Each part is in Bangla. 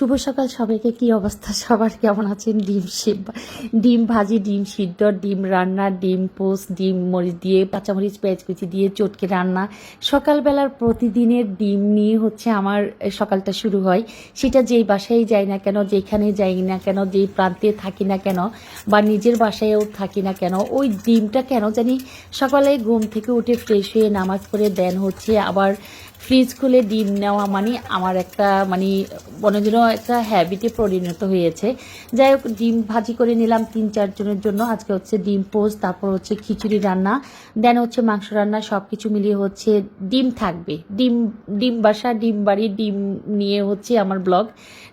শুভ সকাল সবাইকে। কি অবস্থা? সবার কেমন আছেন? ডিম সিদ্ধ ডিম ভাজি, ডিম সিদ্ধ, ডিম রান্না, ডিম পোস্ট ডিম মরিচ দিয়ে কাঁচামরিচ পেঁয়াজ কুচি দিয়ে চটকে রান্না। সকালবেলার প্রতিদিনের ডিম নিয়ে হচ্ছে আমার সকালটা শুরু হয়। সেটা যেই বাসায় যাই না কেন, যেখানে যাই না কেন, যেই প্রান্তে থাকি না কেন, বা নিজের বাসায়ও থাকি না কেন, ওই ডিমটা কেন জানি সকালে ঘুম থেকে উঠে ফ্রেশ হয়ে নামাজ পড়ে দেন হচ্ছে আবার ফ্রিজ খুলে ডিম নেওয়া মানে আমার একটা মানে মনে একটা হ্যাবিটে পরিণত হয়েছে। যাই হোক, ডিম ভাজি করে নিলাম তিন চারজনের জন্য। আজকে হচ্ছে ডিম পোস্ট তারপর হচ্ছে খিচুড়ি রান্না দেন হচ্ছে মাংস রান্না সব কিছু মিলিয়ে হচ্ছে ডিম থাকবে। ডিম ডিম বাসা, ডিম বাড়ি, ডিম নিয়ে হচ্ছে আমার ব্লগ।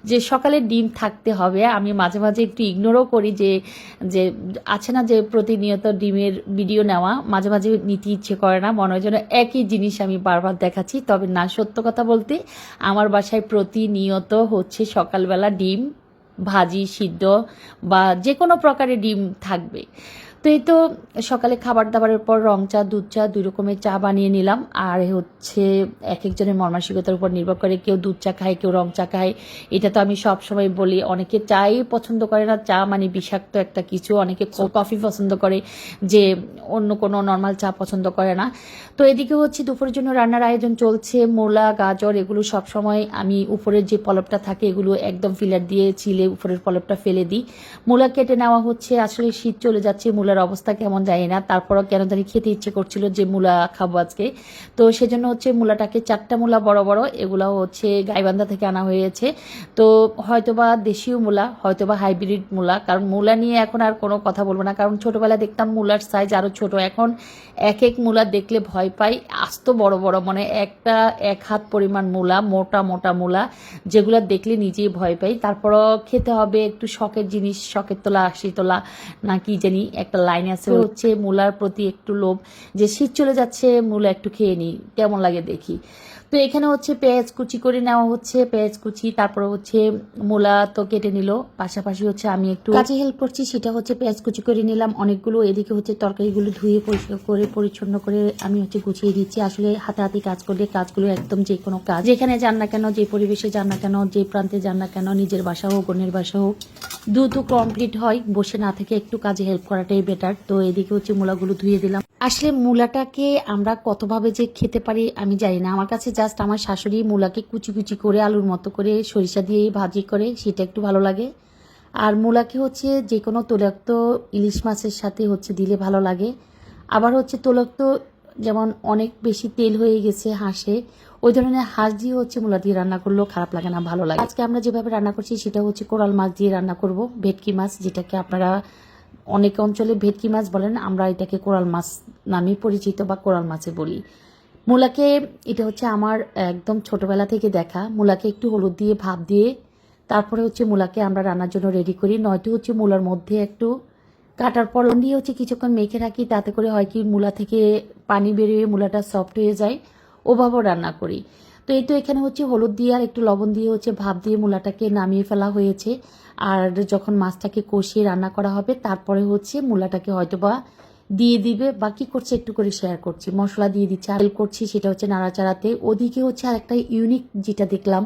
যে সকালে ডিম থাকতে হবে, আমি মাঝে মাঝে একটু ইগনোরও করি যে যে আছে না যে প্রতিনিয়ত ডিমের ভিডিও নেওয়া, মাঝে মাঝে নিতে ইচ্ছে করে না। মনে হয় যেন একই জিনিস আমি বারবার দেখাচ্ছি। তবে না। সত্য কথা বলতে, আমার বাসায় প্রতিনিয়ত হচ্ছে সকালবেলা ডিম ভাজি, সিদ্ধ বা যে কোনো প্রকারের ডিম থাকবে। তো এই তো সকালে খাবার দাবারের পর রং চা দুধ চা দুই রকমের চা বানিয়ে নিলাম। আর হচ্ছে এক একজনের মর্মাসিকতার উপর নির্ভর করে কেউ দুধ চা খায় কেউ রং চা খায়। এটা তো আমি সব সময় বলি অনেকে চাই পছন্দ করে না। চা মানে বিষাক্ত একটা কিছু। অনেকে কফি পছন্দ করে যে অন্য কোনো নর্মাল চা পছন্দ করে না। তো এদিকে হচ্ছে দুপুরের জন্য রান্নার আয়োজন চলছে। মূলা গাজর এগুলো সব সময় আমি উপরের যে পলপটা থাকে এগুলো একদম ফিলার দিয়ে ছিলে উপরের পলপটা ফেলে দিই। মূলা কেটে নেওয়া হচ্ছে। আসলে শীত চলে যাচ্ছে মূলার অবস্থা কেমন জানি না। তারপরও কেন জানি খেতে ইচ্ছে করছিল যে মূলা খাব আজকে। তো সেজন্য হচ্ছে মূলাটাকে চারটা মূলা বড় বড় এগুলো হচ্ছে গাইবান্ধা থেকে আনা হয়েছে। তো হয়তোবা দেশীয় মূলা, হয়তোবা হাইব্রিড মূলা, কারণ মূলা নিয়ে এখন আর কোনো কথা বলব না। কারণ ছোটোবেলায় দেখতাম মূলার সাইজ আরও ছোট, এখন এক এক মূলা দেখলে ভয় পাই। আস্ত বড় বড় মানে একটা এক হাত পরিমাণ মূলা, মোটা মোটা মূলা, যেগুলো দেখলে নিজেই ভয় পাই। তারপরও খেতে হবে একটু শখের জিনিস, শখের তোলা আশি তোলা, না কি জানি, একটা লাইন আছে হচ্ছে মূলার প্রতি একটু লোভ যে শীত চলে যাচ্ছে মূলা একটু খেয়ে নিই কেমন লাগে দেখি? তো এখানে হচ্ছে পেঁয়াজ কুচি করে নেওয়া হচ্ছে, পেঁয়াজ কুচি, তারপর হচ্ছে মূলা তো কেটে নিল। পাশাপাশি হচ্ছে আমি একটু কাজে হেল্প করছি, সেটা হচ্ছে পেঁয়াজ কুচি করে নিলাম। অনেকগুলো এদিকে হচ্ছে তরকারিগুলো ধুয়ে পরিষ্কার করে, পরিচ্ছন্ন করে আমি হচ্ছে গুছিয়ে দিচ্ছি। আসলে হাতাহাতি কাজ করলে কাজগুলো একদম যে কোনো কাজ, যেখানে যান না কেন, যে পরিবেশে যান না কেন, যে প্রান্তে যান না কেন, নিজের বাসা হোক, অন্যের বাসা হোক, দ্রুত কমপ্লিট হয়। বসে না থেকে একটু কাজে হেল্প করাটাই বেটার তো এদিকে হচ্ছে মূলাগুলো ধুয়ে দিলাম। আসলে মূলাটাকে আমরা কতভাবে যে খেতে পারি আমি জানি না। আমার কাছে জাস্ট আমার শাশুড়ি মূলাকে কুচি কুচি করে, আলুর মতো করে সরিষা দিয়ে ভাজি করে, সেটা একটু ভালো লাগে। আর মূলাকে হচ্ছে যে কোনো তৈলাক্ত ইলিশ মাছের সাথে হচ্ছে দিলে ভালো লাগে। আবার হচ্ছে তৈলাক্ত যেমন অনেক বেশি তেল হয়ে গেছে হাঁসে, ওই ধরনের হাঁস দিয়ে হচ্ছে মূলা দিয়ে রান্না করলেও খারাপ লাগে না, ভালো লাগে। আজকে আমরা যেভাবে রান্না করছি সেটা হচ্ছে কোরাল মাছ দিয়ে রান্না করব, ভেটকি মাছ যেটাকে আপনারা অনেক অঞ্চলে ভেটকি মাছ বলেন, আমরা এটাকে কোরাল মাছ নামে পরিচিত বা কোরাল মাছে বলি। মূলাকে, এটা হচ্ছে আমার একদম ছোটবেলা থেকে দেখা। মূলাকে একটু হলুদ দিয়ে ভাপ দিয়ে, তারপরে হচ্ছে মূলাকে আমরা রান্নার জন্য রেডি করি। নয়তো হচ্ছে মূলার মধ্যে একটু কাটার পর দিয়ে হচ্ছে কিছুক্ষণ মেখে রাখি, তাতে করে হয় কি মূলা থেকে পানি বেরিয়ে মূলাটা সফট হয়ে যায়। ওভাবেও রান্না করি। তো এই তো এখানে হচ্ছে হলুদ দিয়ে আর একটু লবণ দিয়ে হচ্ছে ভাপ দিয়ে মূলাটাকে নামিয়ে ফেলা হয়েছে। আর যখন মাছটাকে কষিয়ে রান্না করা হবে, তারপরে হচ্ছে মূলাটাকে হয়তো বা দিয়ে দিবে বা কি করছে একটু করে শেয়ার করছি। মশলা দিয়ে দিচ্ছে, আর করছি সেটা হচ্ছে নাড়াচাড়াতে। ওদিকে হচ্ছে আর একটা ইউনিক যেটা দেখলাম,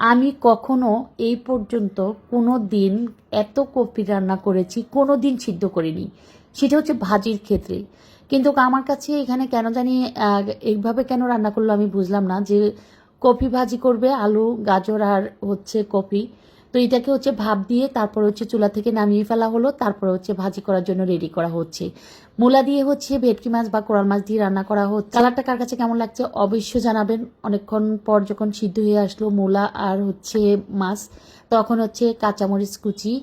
আমি কখনো এই পর্যন্ত কোনো দিন এত কপি রান্না করেছি কোনো দিন সিদ্ধ করিনি। সেটা হচ্ছে ভাজির ক্ষেত্রে। কিন্তু আমার কাছে এখানে কেন জানি এইভাবে কেন রান্না করল আমি বুঝলাম না যে কপি ভাজি করবে, আলু, গাজর আর হচ্ছে কপি তো এটাকে হচ্ছে ভাপ দিয়ে তারপর হচ্ছে চুলা থেকে নামিয়ে ফেলা হলো, তারপর হচ্ছে ভাজি করার জন্য রেডি করা হচ্ছে। মূলা দিয়ে হচ্ছে ভেটকি মাছ বা কোরাল মাছ দিয়ে রান্না করা হচ্ছে। কালারটা কার কাছে কেমন লাগছে অবশ্যই জানাবেন। অনেকক্ষণ পর যখন সিদ্ধ হয়ে আসলো মূলা আর হচ্ছে মাছ, তখন হচ্ছে কাঁচামরিচ কুচি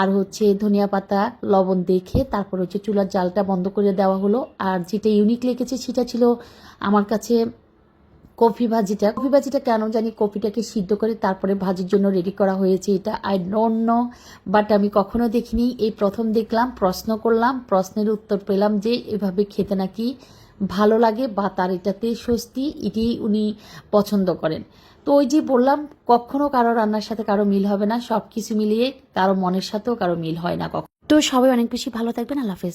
আর হচ্ছে ধনিয়া পাতা, লবণ দেখে তারপর হচ্ছে চুলার জালটা বন্ধ করে দেওয়া হলো। আর যেটা ইউনিক লেগেছে সেটা ছিল আমার কাছে কফি ভাজিটা কফি ভাজিটা কেন জানি কফিটাকে সিদ্ধ করে তারপরে ভাজির জন্য রেডি করা হয়েছে, এটা আই ডোন্ট নো বাট আমি কখনো দেখিনি। এই প্রথম দেখলাম, প্রশ্ন করলাম, প্রশ্নের উত্তর পেলাম যে এভাবে খেতে নাকি ভালো লাগে বা তার এটাতে স্বস্তি, এটি উনি পছন্দ করেন। তো ওই যে বললাম, কখনো কারও রান্নার সাথে কারও মিল হবে না সব কিছু মিলিয়ে কারও মনের সাথেও কারও মিল হয় না কখনো। তো সবাই অনেক বেশি ভালো থাকবেন, আল্লাহ হাফেজ।